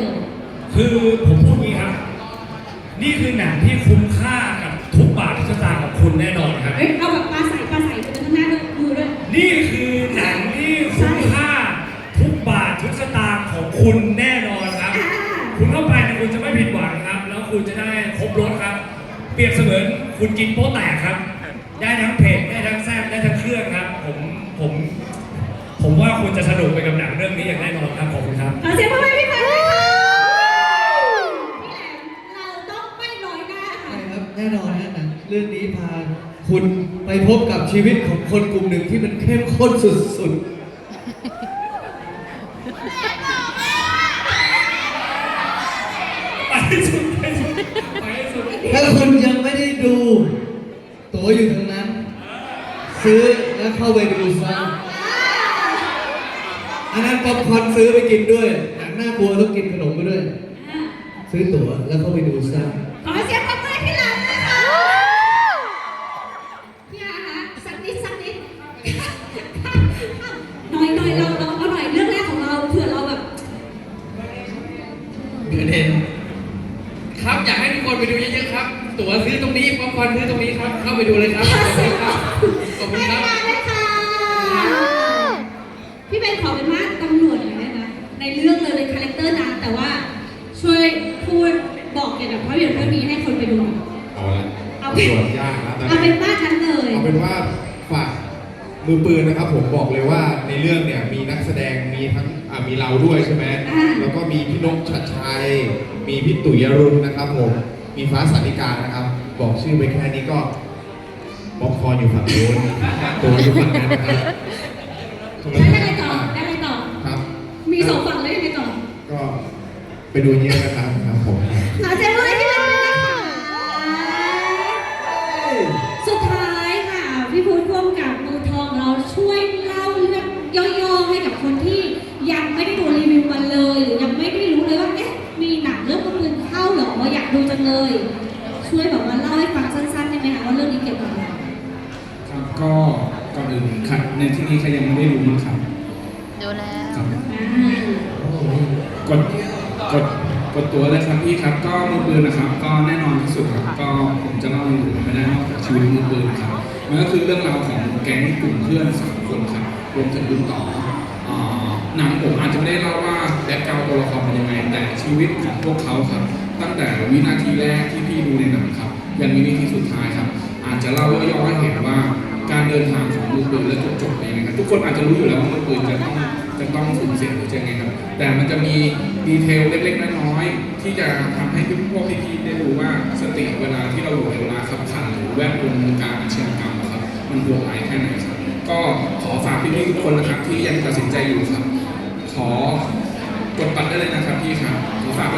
เลย คือผมพูดงี้ครับ นี่คือหนังที่คุ้มค่ากับทุกบาททุกสตางค์ของคุณแน่นอนครับ เอ้ย เอาแบบปลาใสปลาใสไปข้างหน้าด้วยดูด้วยนี่คือหนังที่คุ้มค่าทุกบาททุกสตางค์ของคุณแน่นอนครับคุณเข้าไปคุณจะไม่ผิดหวังครับ แล้วคุณจะได้ครบรสครับ เปรียบเสมือนคุณกินโป๊ะแตกครับ ได้ทั้งเผ็ดได้ทั้งแซ่บได้ทั้งเครื่องครับ ผมผม ผมว่าคุณจะสนุกไปกับหนังเรื่องนี้อย่างแน่นอนครับ รื่องนี้พาคุณไปพบกับชีวิตของคนกลุ่มหนึ่งที่มันเข้มข้นสุดไปให้สุดไปให้สุดไปให้สุดๆถ้าคุณยังไม่ได้ดู ตั๋วอยู่ทางนั้น ซื้อแล้วเข้าไปดูซะอันนั้นป๊อปคอร์นซื้อไปกินด้วยหนังน่ากลัวต้องกินขนมไปด้วยอ่าซื้อตั๋วแล้วเข้าไปดูซะขอเสียง นิดหน่อยหน่อยเราเราเอาหน่อยเรื่องแรกของเราเผื่อเราแบบเดือดเด่นครับอยากให้ทุกคนไปดูเยอะๆครับ ตั๋วซื้อตรงนี้ป๊อปคอร์นซื้อตรงนี้ครับ เข้าไปดูเลยครับขอบคุณครับขอบคุณครับ ให้มาด้วยค่ะพี่เบนขอเป็นว่าตำรวจหน่อยได้ไหมในเรื่องเลยเป็นคาแรคเตอร์นางแต่ว่าช่วยพูดบอกเกี่ยวกับภาพยนตร์เรื่องนี้ให้คนไปดูหน่อยเอาละเอาตำรวจยากนะตอนเอาเป็นนี้บ้านฉันเลย เอาเป็นว่าฝาก มือปืนนะครับผมบอกเลยว่าในเรื่องเนี่ยมีนักแสดงมีทั้งอ่ามีเราด้วยใช่ไหมอ่า แล้วก็มีพี่นกชัดชัย มีพี่ตุ๋ยอรุณนะครับผม มีฟ้าสาริกานะครับ บอกชื่อไปแค่นี้ก็ป๊อปคอร์นอยู่ฝั่งโน้นตัวอยู่ฝั่งนั้นนะครับแล้วได้ไงต่อได้ไงต่อ ครับมีสองฝั่งแล้วยังไงต่อก็ไปดูเยอะนะครับครับผมขอเจ้ งเลย ช่วยแบบว่าเล่าให้ฟังสั้นๆได้ไหมคะว่าเรื่องนี้เกี่ยวกับอะไรครับก็ก่อนอื่นครับในที่นี้ใครยังไม่ได้รู้มั้งครับดูแล้วครับอ่ากดกดกดตัวเลยครับพี่ครับ ก็มือปืนนะครับ ก็แน่นอนที่สุดครับก็ผมจะเล่าอยู่ไม่ได้นอกจากชีวิตมือปืนครับมันก็คือเรื่องราวของแก๊งกลุ่มเพื่อนสามคนครับรวมถึงรุ่นต่ออ่าหนังผมอาจจะไม่ได้เล่าว่าแบ็คกราวด์ตัวละครเป็นยังไงแต่ชีวิตของพวกเขาครับ ตั้งแต่วินาทีแรกที่พี่ดูในหนังครับยันวินาทีสุดท้ายครับ อาจจะเล่าย่อๆให้เห็นว่าการเดินทางของมือปืนและจุดจบเป็นยังไงครับทุกคนอาจจะรู้อยู่แล้วว่ามือปืนจะต้องจะต้องสูญเสียหรือจะยังไงครับ แต่มันจะมีดีเทลเล็กๆน้อยๆที่จะทำให้พวกพี่ๆได้รู้ว่าสติเวลาที่เราอยู่ในเวลาขับขันหรือแวดวงการอาชญากรรมครับมันโหดร้ายแค่ไหนครับก็ขอฝากพี่ๆทุกคนนะครับที่ยังตัดสินใจอยู่ครับ ขอกดบัตรได้เลยนะครับพี่ครับขอฝาก